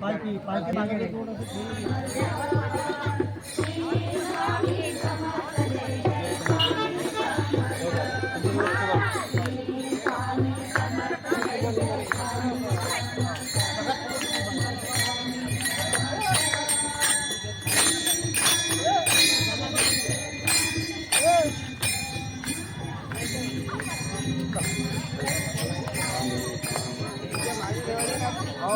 पालखी पालखी मागे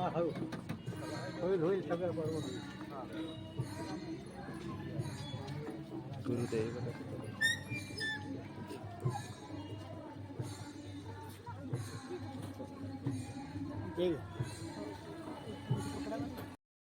હા હરું હોઈલ હોઈલ સગર બરોબર હા. ગુરુદેવ